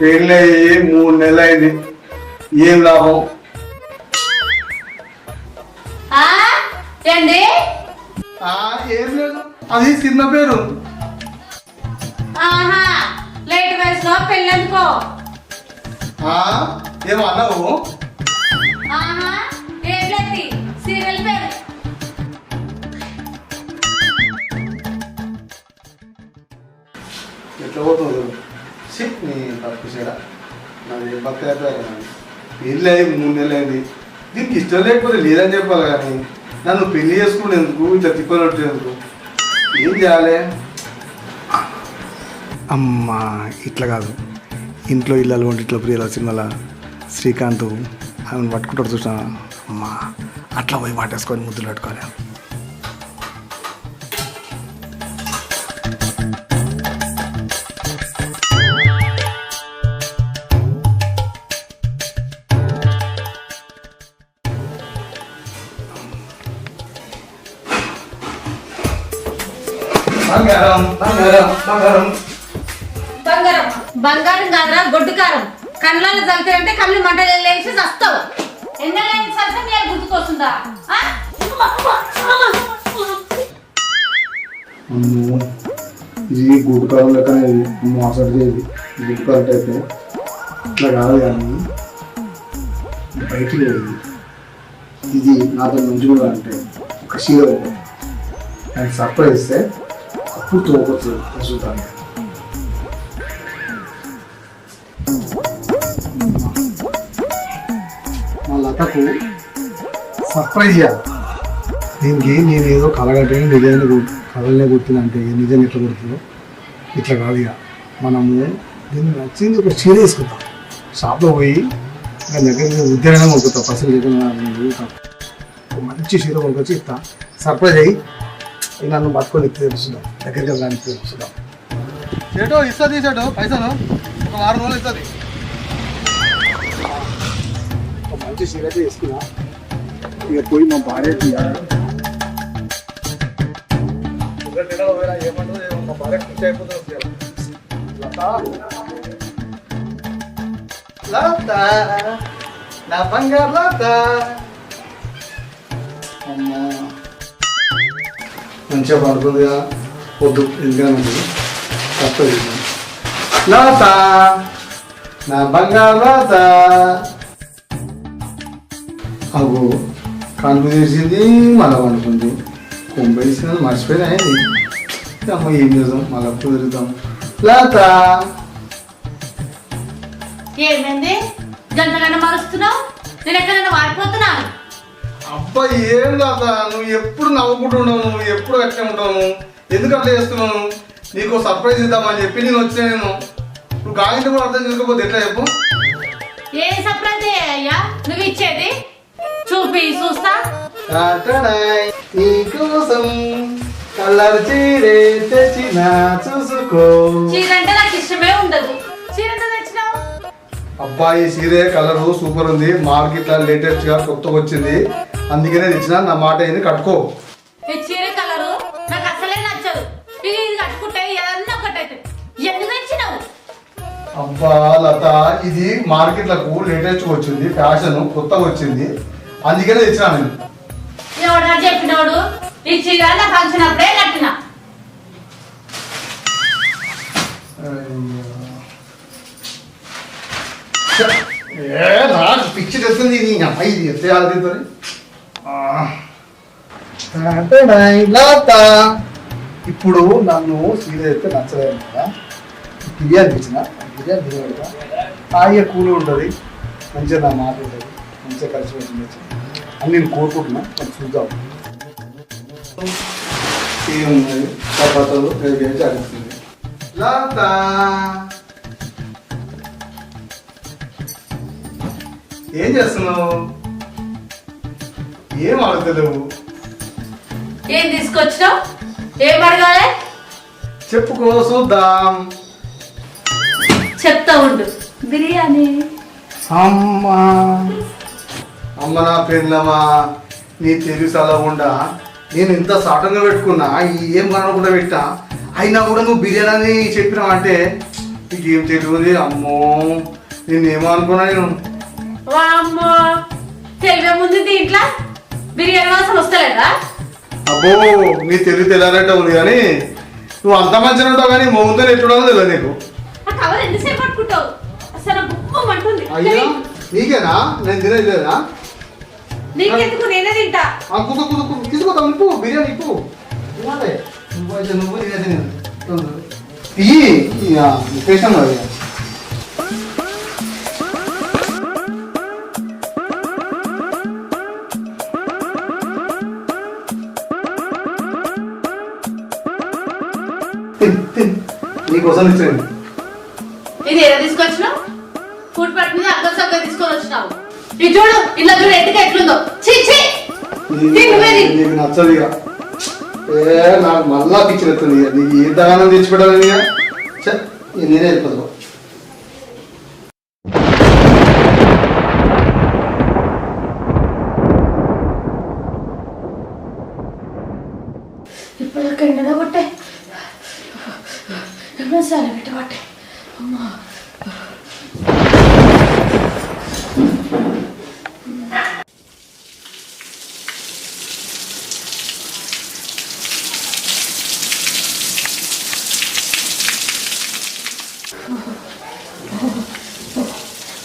పెళ్ళయి మూడు నెలలు అయింది ఏం లాభం? ఏంది ఏం లేదు. అది సినిమా పేరు. ఆహా లేట్ వయసులో పెళ్ళెందుకో? ఆ, ఏమో అన్నావు? ఆహా ఏం లేదు సీరియల్ పేరు. ఎట్లా పోతుంది? ఛీ, నీ తప్పు చేయరా నాది బతకలేకపోయారు పెళ్ళి మూడు నెలలు అయింది దీనికి ఇష్టం లేకపోతే లేదని చెప్పాలి కానీ నన్ను పెళ్ళి చేసుకునేందుకు ఇట్లా తిప్పనట్టేందుకు ఏం చేయాలి? అమ్మా ఇట్లా కాదు. ఇంట్లో ఇల్లాలు వంటి ఇట్లా ప్రియుల సినిమాల శ్రీకాంత్ ఆమెను పట్టుకుంటాడు చూసా అమ్మా అట్లా పోయి వాటేసుకొని ముద్దులు పెట్టుకోవాలి. బంగారం బంగారం బంగారం. బంగారం. బంగారం కాదురా గొడ్డు కారం. కళ్ళలో చల్లుతాయంటే కళ్ళు మంటలు లేచి చస్తావు. ఎన్నెలైన సరసం నేను గుర్తుకొస్తుందా? ఇది గుడ్కారం లెక్కనే మోసడి చేయదు గుడ్కారం టైప్. ఇట్లా కాదు కానీ బయటికి పోయింది ఇది. నాతో మంచిగా అంటే ఒక దానికి సర్ప్రైజ్ ఇస్తే అప్పుడు తోకొచ్చు సర్ప్రైజ్ ఇవ్వాలి దీనికి నేను ఏదో కలగట్టే నిజాన్ని కొట్- కలనే కొట్టినంటే నిజం ఎట్లా కొడుతుందో ఇట్లా కాదు ఇక మనము దీన్ని నచ్చింది ఒక చీర వేసుకుంటాం షాప్లో పోయి దాని దగ్గర ఉద్యోగంగా కొనుక్కుంటాం పసలు లేకుండా ఒక మంచి చీర కొనుక్కొచ్చి ఇస్తా సర్ప్రైజ్ అయ్యి నన్ను పట్టుకొని తెలుసుదాం దగ్గరికి వెళ్ళడానికి తెలుసుదాం చేటో ఇస్తుంది చేటో పైసలు? ఒక వారం రోజులు ఇస్తుంది. ఒక మంచి చీర అయితే వేసుకున్నా ఇక పోయి మా భార్య తీయాలి లత? నా బంగారు లత? మంచిగా పడుతుందిగా పొద్దు ఎందుకని తప్పదు లత నా బంగారు లత అవు కళ్ళు చేసింది మళ్ళా పండుకుంది కొంపేసిన మర్చిపోయిన అయింది అమ్మ ఏం చేద్దాం? మళ్ళా కుదురుతాం. లత ఏమైంది గంటలన్న మరుస్తున్నావు? నేను ఎక్కడైనా వాడిపోతున్నాను అబ్బా ఏం లత నువ్వు ఎప్పుడు నవ్వుకుంటున్నావు నువ్వు ఎప్పుడు అట్లే ఉంటావు? ఎందుకు అట్లా చేస్తున్నావు? నీకు సర్ప్రైజ్ ఇద్దామని చెప్పి నేను వచ్చా నేను. నువ్వు గాయంతో కూడా అర్థం చేసుకోకపోతే ఎట్లా చెప్పు? ఏ సర్ప్రైజ్ అయ్యా? నువ్వు ఇచ్చేది? చూపి చూస్తా. నీకోసం కలర్ చీరే తెచ్చిన చూసుకో. చీర అంటే నాకు ఇష్టమే ఉండదు. చీర తెచ్చినావు అబ్బాయి సీరే కలర్ సూపర్ ఉంది. మార్కెట్లో లేటెస్ట్గా కొత్తగా వచ్చింది. అందుకనే తెచ్చిన నా మాట ఏంది? కట్టుకో. ఈ చీర కలరు నాకు అసలే నచ్చదు. ఇది ఇది కట్టుకుంటే ఏదన్నా ఒకటైతే ఎందుకు తెచ్చినావు? అబ్బా లత ఇది మార్కెట్లకు లేటెస్ట్ వచ్చింది. ఫ్యాషన్ కొత్తగా వచ్చింది. అందుకనే తెచ్చిన నేను. ఎవడా చెప్పినోడు? ఈ చీర నా ఫంక్షన్ అప్పుడే కట్టిన. ఏ నాకు పిచ్చి తెస్తుంది నీ అమ్మాయి ఇది ఎత్తేయాలి దీంతో? లత ఇప్పుడు నన్ను సీరియల్ అయితే నచ్చలేదు కదా బిర్యానీ తెచ్చిన బిర్యానీ బిర్యానీ హాయిగా కూల్ ఉంటుంది మంచిగా నా మాట ఉంటుంది మంచిగా కలిసి వచ్చింది అని నేను కోరుకుంటున్నా మరి చూద్దాం. ఏమున్నది చపాతీలు రేపు ఏం చేస్తున్నావు? ఏం అడగలేవు? ఏం తీసుకొచ్చినావు? ఏం అడగాలి? చెప్పుకో చూద్దాం. చెప్తా ఉండు. బిర్యానీ. అమ్మా. అమ్మ నా పెళ్ళమా? నీ తెలుసు అలా ఉండా? నేను ఇంత సాటంగా పెట్టుకున్నా ఈ ఏం కనకుండా పెట్టా? అయినా కూడా నువ్వు బిర్యానీ అని చెప్పినావు అంటే నీకేం తెలియదు అమ్మో. నేనేమో అనుకున్నా నేను? వామ్మో. తెలివే ముందు దీంట్లో బిర్యానీ వాసన వస్తలేదా? అబ్బో నీ తెలివి తెలియాలంటే ఉంది కానీ నువ్వు అంత మంచిగా ఉంటావు కానీ మొగుతో ఎట్టుడో తెలియదు నీకు. ఆ కవర్ ఎంతసేపు పట్టుకుంటావు? అసలు గుప్పం అంటుంది అయ్యా నీకేనా? నేను తినేదిలేదా నీకెందుకు? నేనే తింటా. ఆ కుక్క కుక్క కుక్క తీసుకోతాం ఇప్పు బిర్యానీ ఇప్పు. ఇవ్వాలి. నువ్వు అయితే నువ్వు నేను ఇయ్యి ఇక స్టేషన్ అది నీకోసం ఇచ్చేయండి ఇది ఏదో తీసుకొచ్చినావు? ఫుడ్ పట్టు మీద అగ్గ సగ్గ తీసుకొని వచ్చినావు. ఇది చూడు ఇలా చూడు ఎట్టుగా ఎట్లుందో. ఛీ. నీకు నచ్చదు ఇక. ఏ నాకు మళ్ళా పిచ్చి ఎత్తుంది ఇక. నీకు ఏ దగానం తెచ్చిపెట్టాలని ఇక. నేనే వెళ్ళిపోతాను ఇప్పుడు ఎండలో పట్టే ఎన్నో సార్లు పెట్టబట్టే అమ్మా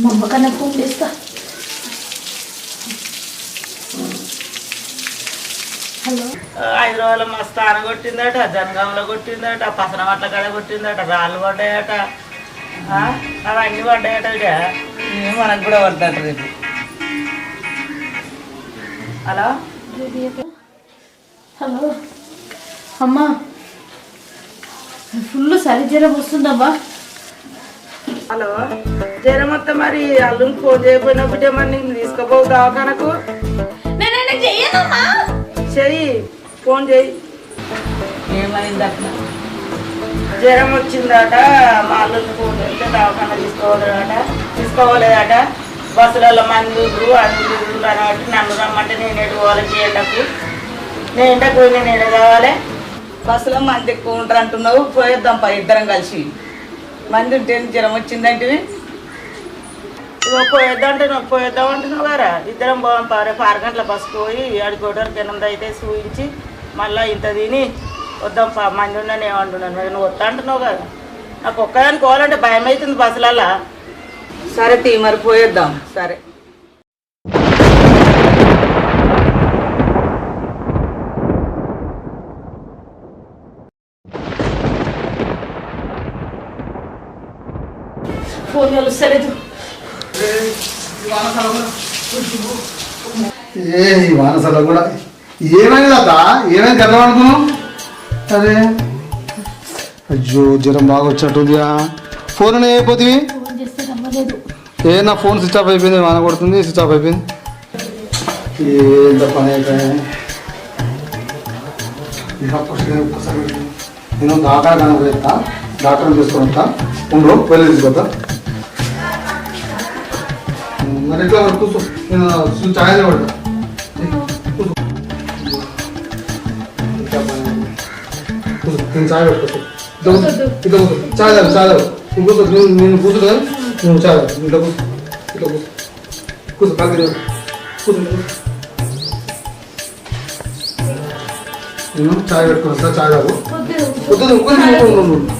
మా అమ్మ కన్నా ఫోన్ చేస్తా హలో హైదరాబాద్లో మా స్థానం కొట్టిందట జనగాంలో కొట్టిందట పసనమట్ల కాడ కొట్టిందట రాళ్ళు పడ్డాయట. ఆ, అవన్నీ పడ్డాయట మనకు కూడా పడతాట రేపు. హలో? హలో అమ్మా ఫుల్ చలి జ్వరం వస్తుందమ్మా. హలో? జ్వరం మొత్తం మరి అల్లుని ఫోన్ చేయకపోయినా బిడ్డ మరి నేను తీసుకుపోవు దవాఖానకు. చెయ్యి ఫోన్ చెయ్యి. ఏమైంది అట్లా జ్వరం వచ్చిందట మా అల్లుని ఫోన్ చేస్తే దవాఖాన తీసుకోవాలట తీసుకోవాలేదట బస్సులలో మంది అన్ని అని నన్ను రమ్మంటే నేను ఎటు పోవాలి ఎండకు? నేను ఎండకు పోయి నేను ఎడ కావాలి బస్సులో మంది ఎక్కువ ఉంటారు అంటున్నావు పోయేద్దాం పా ఇద్దరం కలిసి. మంది ఉంటే జ్వరం వచ్చిందంటే ఇగో పోయేద్దాం అంటే నువ్వు పోయేద్దాం అంటున్నావు కదా ఇద్దరం పోదాం రేపు ఆరు గంటల బస్సుకు పోయి అడిగోటరికి ఎనిమిది అయితే చూపించి మళ్ళీ ఇంత తిని వద్దాం పా మంది ఉన్నాను ఏమంటున్నాను మరి నువ్వు వద్దా అంటున్నావు కదా? నాకు ఒక్కదానికి పోవాలంటే భయం అవుతుంది బస్సులల్లా. సరే తీ మరి పోయేద్దాం. సరే. ఫోన్ కలుస్తలేదు. ఏ ఈ వానసలో కూడా. ఏమైంది అత్త ఏమైంది గెలవ అనుకున్నావు అయ్యో జ్వరం బాగా వచ్చినట్టుందిగా ఫోన్ అయిపోతుంది. ఫోన్ ఏ నా ఫోన్ స్విచ్ ఆఫ్ అయిపోయింది వాన కొడుతుంది స్విచ్ ఆఫ్ అయిపోయింది. ఏంత పని అయిపోయింది. నేను దాకా నేను డాక్టర్ డాక్టర్ని తీసుకొని వస్తా. ఉండు వెళ్ళి తీసుకొస్తా. ఎట్లా మరి కూర్చో నేను స్విచ్ ఛాయ్ పడతా కూర్చో. ఇంకా పని అయింది. కూర్చో. నేను ఛాయ్ పెట్టుకోవచ్చు ఇట్లా కూర్చో. ఛాయ్ తాగు ఛాయ్ తాగు. నువ్వు కూర్చో. నేను నేను కూర్చో కదా? నువ్వు ఛాయ్ తాగు. ఇట్లా కూర్చో. ఇట్లా కూర్చో. కూర్చో కాకి. నేను ఛాయ్ పెట్టుకుని వస్తా ఛాయ్ తాగు. వద్దు.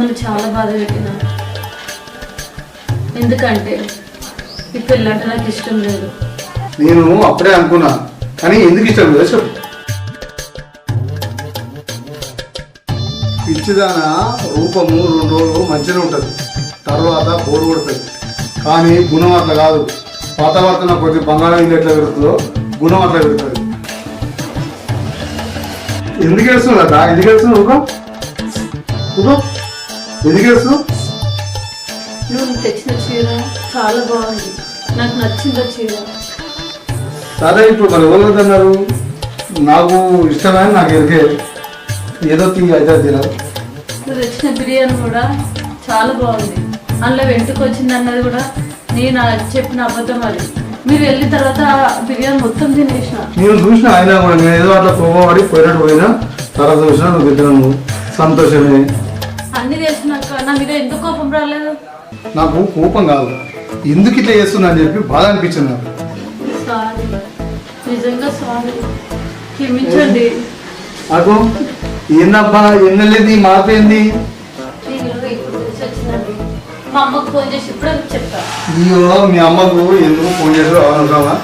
మిమ్మల్ని చాలా బాధ పెట్టినా. ఎందుకంటే ఈ పెళ్ళంటే నాకు ఇష్టం లేదు. నేను అప్పుడే అనుకున్నా కానీ ఎందుకు ఇష్టం లేదు చెప్పు. పిచ్చిదాన రూపము రెండు రోజులు మంచిగా ఉంటుంది. తర్వాత బోరు కొడుతుంది. కానీ గుణం అట్లా కాదు. వాతావరణం కొద్ది బంగాళం ఇల్లు ఎట్లా పెరుగుతుందో గుణం అట్లా పెరుగుతుంది. ఎందుకు ఏడుస్తున్నావు ఎందుకు ఏడుస్తున్నావు రూపం? రూపం? ఎందుకు నువ్వు తెచ్చిన చీర చాలా బాగుంది. నాకు నచ్చింది చీర? సరే ఇప్పుడు మరి ఎవరు అన్నారు నాకు ఇష్టమైన నాకు ఎరికే ఏదో తిండి అయితే తినాలి మీరు తెచ్చిన బిర్యానీ కూడా చాలా బాగుంది. అందులో వెంటకు వచ్చింది అన్నది కూడా నేను చెప్పిన అబద్ధం అది. మీరు వెళ్ళిన తర్వాత బిర్యానీ మొత్తం తినేసిన. నేను చూసిన ఆయన కూడా నేను ఏదో అట్లా కోపపడి పోయినట్టు పోయినా తర్వాత చూసినా నువ్వు సంతోషమే. అన్ని చేసినాక నా మీద ఎందుకు కోపం రాలేదు? నాకు కోపం కాదు. ఎందుకు ఇట్లా చేస్తున్నా అని చెప్పి బాధ అనిపించింది నాకు. సారీ నిజంగా సారీ. క్షమించండి. నాకు ఏందబ్బా ఎన్నెళ్ళేది వచ్చిందండి? మా అమ్మకు ఫోన్ చేసి ఇప్పుడే చెప్తా అయ్యో మీ అమ్మకు ఎందుకు ఫోన్ చేసి అవసరమా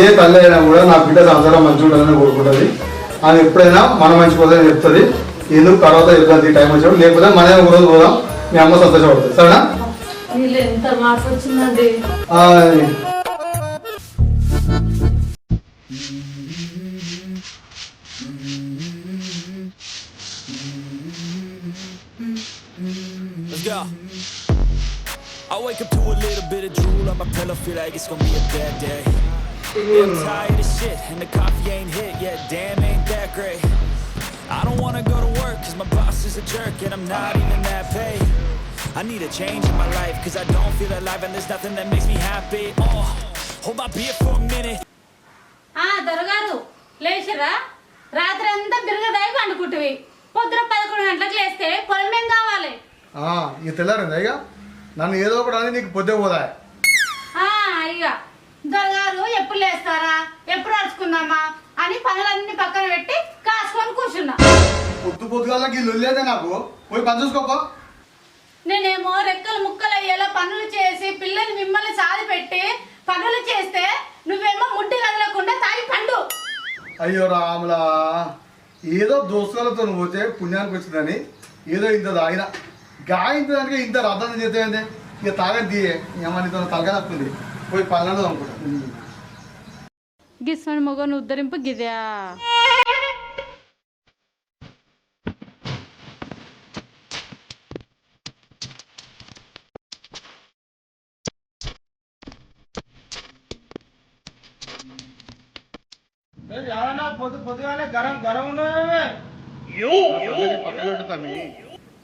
ఏ తల్లి అయినా కూడా నా బిడ్డ సంసారం మంచిగా ఉండాలని కోరుకుంటుంది. అది ఎప్పుడైనా మన మంచి కోసం చెప్తుంది. ఎందుకు తర్వాత చెప్తుంది టైం వచ్చినప్పుడు లేకపోతే మనమే ఒక రోజు పోదాం మీ అమ్మ సంతోషపడుతుంది సరేనా వీళ్ళు ఎంత మార్పు వచ్చిందండి ఆ, Let's go. I wake up to a little bit of drool on my pillow, feel like it's gonna be a bad day. Yeah, I'm tired of shit, and the coffee ain't hit yet. Damn, ain't that great. I don't wanna go to work, cause my boss is a jerk, and I'm not even that paid. I need a change in my life, cause I don't feel alive, and there's nothing that makes me happy. Oh, hold my beer for a minute. ఆ దొరగారు లేచిరా రాత్రి అంతా బిరగదాయి పండుకుంటువి పొద్దున పదకొండు గంటలకు లేస్తే పొలం ఏం కావాలి ఆ, ఇక తెల్లారింది అయ్యా నన్ను ఏదో ఒకటి అని నీకు పొద్దు పోదా ఆ ఇక దొరగారు ఎప్పుడు లేస్తారా ఎప్పుడు అరుచుకుందామా అని పనులన్నీ పక్కన పెట్టి కాసుకొని కూర్చున్నా. పొద్దు పొద్దుగాలకి లొల్లేదే నాకు. పోయి పని చూసుకోపో. నేనేమో రెక్కలు ముక్కలు అయ్యేలా పనులు చేసి పిల్లల్ని మిమ్మల్ని సాది పెట్టి పనులు చేస్తే నువ్వేమో ముడ్డి కదలకుండా తాగి పండు. అయ్యో రాములా ఏదో దోస్తులతో పోతే పుణ్యానికి వచ్చిందని ఏదో ఇంత తాగిన. గాయంత దానికి ఇంత రథం చేస్తే ఇక తాగద్ది ఏమనితో తలగా తప్పుంది పోయి పనులను అనుకుంటా గిస్మని మొగను ఉద్ధరింపు గిదా.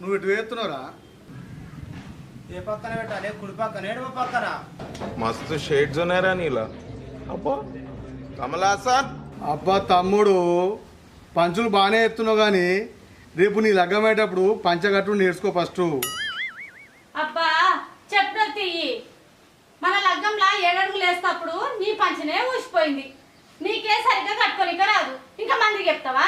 నువ్వు ఇటు వేస్తున్నావురా? ఏ పక్కన పెట్టాలి? కుడి పక్కన ఏడవ పక్కన. మస్తు షేడ్స్ ఉన్నాయరా నీలా. అబ్బా. కమలా సార్. అబ్బా తమ్ముడు పంచులు బాగానే చెప్తున్నావు కానీ రేపు నీ లగ్గమయ్యేటప్పుడు పంచగట్టు నేర్చుకో ఫస్ట్. అబ్బా చెప్పిన తీయి. మన లగ్గంలా ఏడడుగులు వేస్తప్పుడు నీ పంచనే ఊసిపోయింది. నీకే సరిగ్గా కట్టుకోనిక రాదు. ఇంకా మందికి చెప్తావా?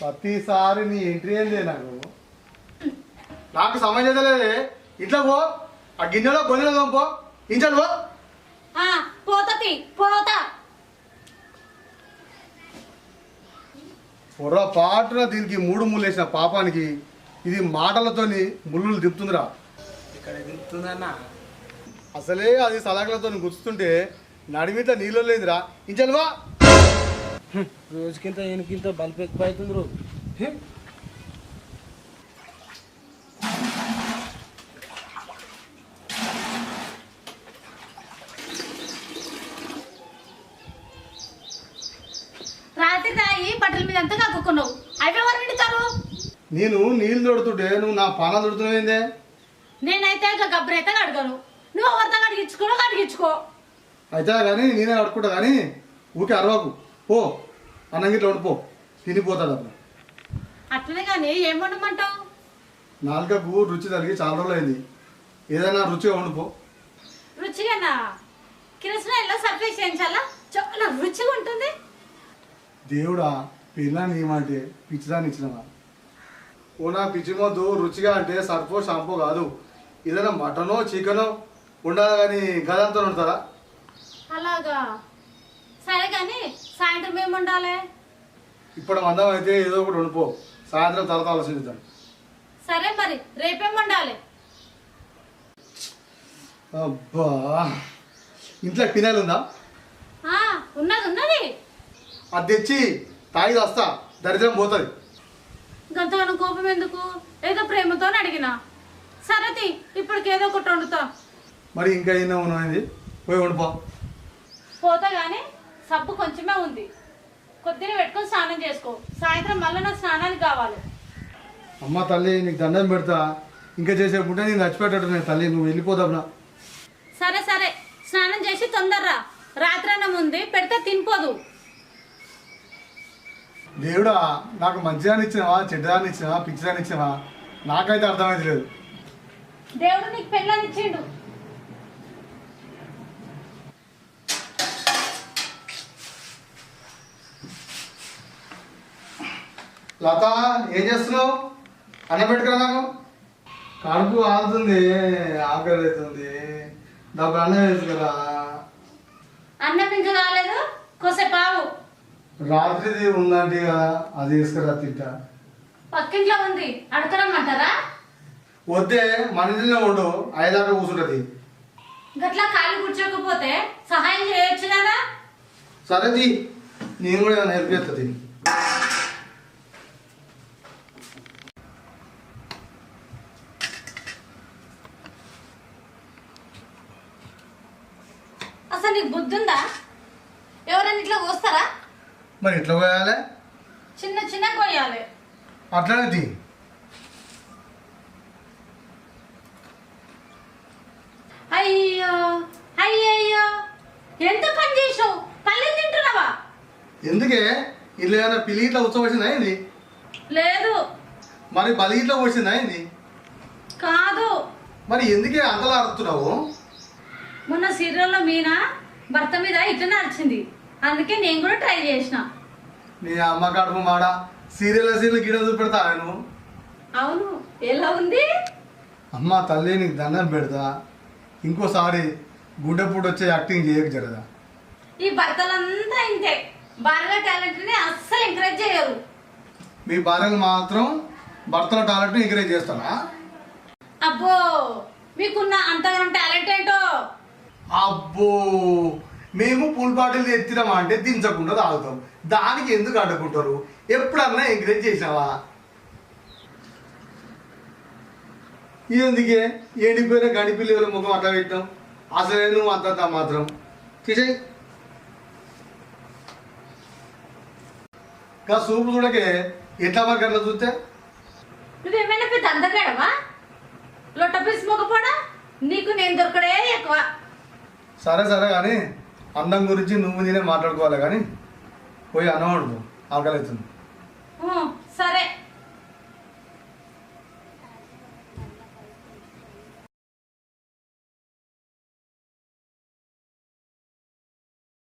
ప్రతిసారి నీ ఎంట్రీ ఏం నాకు. నాకు సమయం లేదే ఇట్లా పో. ఆ గిన్నెలో గొంతులో పో ఇంచలు పో. పోతతి పోతా పొరపాటున దీనికి మూడు ముళ్ళు వేసిన పాపానికి ఇది మాటలతోని ముళ్ళు దింపుతుందిరా. ఇక్కడ దింపుతుందన్న. అసలే అది సలాకులతో గుర్తుంటే నడిమిట నీళ్ళు లేదురా. ఇంచల్వా రోజుకింత ఎనికింత బల్బ్ ఎక్కువ అవుతుంది రో రాత్రి తాగి బట్టల మీద అంతా కక్కుకున్నావు అవి ఎవరు నిండుతారు నేను నీళ్ళు తొడుతుంటే నువ్వు నా పానాలు తొడుతున్నావేందే? నేనైతే ఇక గబ్బరైతే కడగను. నువ్వు ఎవరితో కడిగించుకోను కడిగించుకో. అయితే కానీ నేనే కడుక్కుంటా కానీ ఊకే అరవకు. పో అన్నం గిట్ల తినిపోతాడు అతను అట్లనే కానీ ఏం వండమంటావు? నాలుకకు రుచి తగిలి చాలా రోజులు అయింది ఏదైనా రుచిగా వండిపో రుచిగానా? కిరసనాయిలో సర్ఫేస్ చేయించాలా? చాలా రుచిగా ఉంటుంది. దేవుడా పిల్లని ఏమంటే పిచ్చిదాన్ని ఇచ్చినవా? ఓ నా పిచ్చి మొద్దు రుచిగా అంటే సర్ఫో షాంపూ కాదు. ఏదైనా మటనో చికెనో? ఉండాలి కానీ గదంతా ఉంటారా అలాగా. సరే కానీ సాయంత్రం ఏం వండాలి? ఇప్పుడు మందం అయితే ఏదో ఒకటి వండిపో సాయంత్రం తర్వాత ఆలోచిద్దాం సరే మరి రేపేం వండాలి? అబ్బా! ఇంట్లో పినాయిల్ ఉందా? ఉన్నది ఉన్నది. అది తెచ్చి తాగి వస్తా దరిద్రం పోతుంది. గంతగానం కోపం ఎందుకు? ఏదో ప్రేమతో అడిగిన. సరతి ఇప్పటికి ఏదో ఒకటి వండుతా. మరి ఇంకా ఏమైనా ఉన్నది పోయి వండిపో పోతా కానీ సబ్బు కొంచెమే ఉంది. కొద్దిగా పెట్టుకొని స్నానం చేసుకో. సాయంత్రం మళ్ళీ నాకు స్నానానికి కావాలి. అమ్మ తల్లి నీకు దండం పెడతా. ఇంకా చేసే పుట్టే నేను చచ్చిపెట్టడు నేను తల్లి నువ్వు వెళ్ళిపోదాం సరే సరే. స్నానం చేసి తొందరరా. రాత్రన్న ముందు పెడితే తినిపోదు. దేవుడా నాకు మంచిదాన్ని ఇచ్చినావా చెడ్డదాన్ని ఇచ్చినావా పిచ్చిదాన్ని ఇచ్చినావా? నాకైతే అర్థమైతే లేదు దేవుడు నీకు పెళ్ళని ఇచ్చిండు. లత ఏం చేస్తున్నావు? అన్నం పెట్టుకురా నాకు. కడుపు ఆగుతుంది ఆకలి అవుతుంది డబ్బు అన్నం వేసుకురా. అన్నం ఇంకా కాలేదు కొసేపు ఆవు రాత్రిది ఉందంటే కదా అది వేసుకురా తింటా. పక్కింట్లో ఉంది అడకరమ్మంటారా వద్దే మన ఇంట్లో ఉండు ఐదాక కూర్చుంటది. గట్లా ఖాళీ కూర్చోకపోతే సహాయం చేయొచ్చు కదా? సరే తీ నేను కూడా ఏమైనా హెల్ప్ చేస్తుంది అసలు నీకు బుద్ధి ఉందా ఎవరైనా ఇట్లా కోస్తారా మరి ఎట్లా పోయాలి? చిన్న చిన్న కొయ్యాలి. అట్లనే తీ. అయ్యో అయ్యయ్యో. ఎంత పని చేసావు పల్లె తింటున్నావా? ఎందుకే? ఇల్లు ఏమైనా పిల్లి ఇట్లా ఉచ్చవచ్చిందా ఏంది? లేదు. మరి బలి ఇట్లా వచ్చిందా ఏంది? కాదు. మరి ఎందుకే అంతలా అరుస్తున్నావు? మొన్న సీరియల్లో మీనా భర్త మీద ఇట్లనే అరిచింది. అందుకే నేను కూడా ట్రై చేసిన. నీ అమ్మ కడుపు మాడ. సీరియల్ సీరియల్ గిడ చూపెడతా నువ్వు అవును. ఎలా ఉంది? అమ్మ తల్లి నీకు దండం పెడతా. ఇంకోసారి గుండెపూట వచ్చే యాక్టింగ్ చేయక జరదా ఈ భర్తలంతా ఇంతే. బాగా టాలెంట్ని అస్సలు ఎంకరేజ్ చేయరు. మీ భార్యలు మాత్రం భర్తల టాలెంట్ ఎంకరేజ్ చేస్తానా అబ్బో మీకున్న అంతగానం టాలెంట్ ఏంటో? అబ్బో మేము పూల్ బాటిల్ ఎత్తినామా అంటే దించకుండా తాగుతాం. దానికి ఎందుకు అడ్డుకుంటారు? ఎప్పుడన్నా ఎంకరేజ్ చేసావా ఎందుకే ఏడిపోయిన గడిపిల్లి ముఖం అట్లా పెట్టాం అసలే నువ్వు అంతంత మాత్రం. చేసేయి. ఇంకా సూపు చూడకే ఎట్లా మరి అట్లా చూస్తే? నువ్వేమైనా పెద్ద అందగాడవా? లొట్ట పీస్ మొగపోడా నీకు నేను దొరకడే ఎక్కువ. సరే సరే కానీ అందం గురించి నువ్వు నేనే మాట్లాడుకోవాలి కానీ పోయి అన్నం ఆకలి అవుతుంది సరే.